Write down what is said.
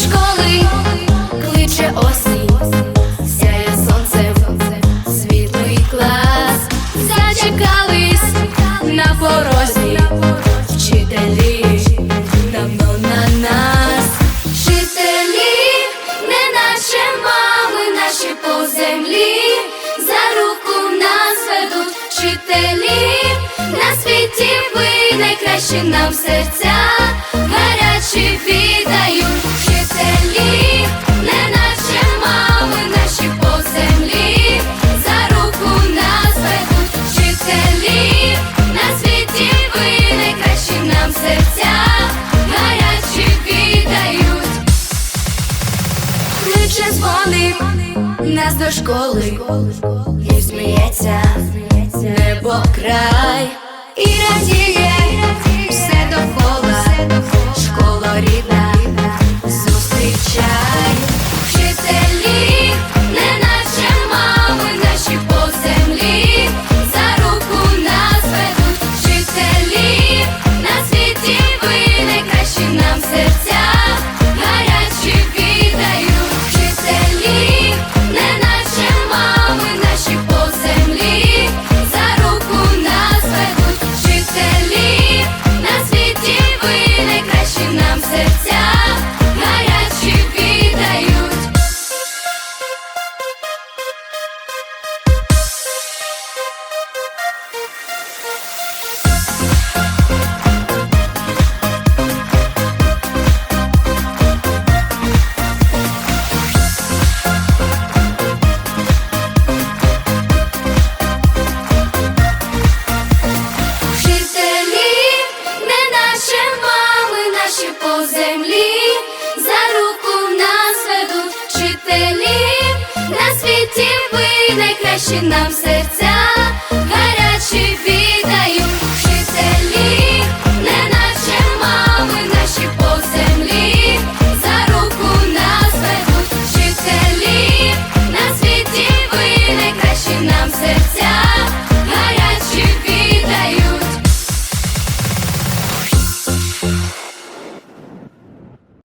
Школи кличе осінь, сяє сонцем, світлий клас, зачекались на порозі, вчителі давно на нас, вчителі, не наче мами наші по землі, за руку нас ведуть вчителі, на світі ви найкращі нам серця, гарячі віддають вчителі, не наче мами наші по землі, за руку нас ведуть вчителі, на світі ви найкращі нам серця, гарячі віддають. Кличе дзвоник нас до школи, і сміється небо край, і радіє найкращі світі ви найкращі нам серця.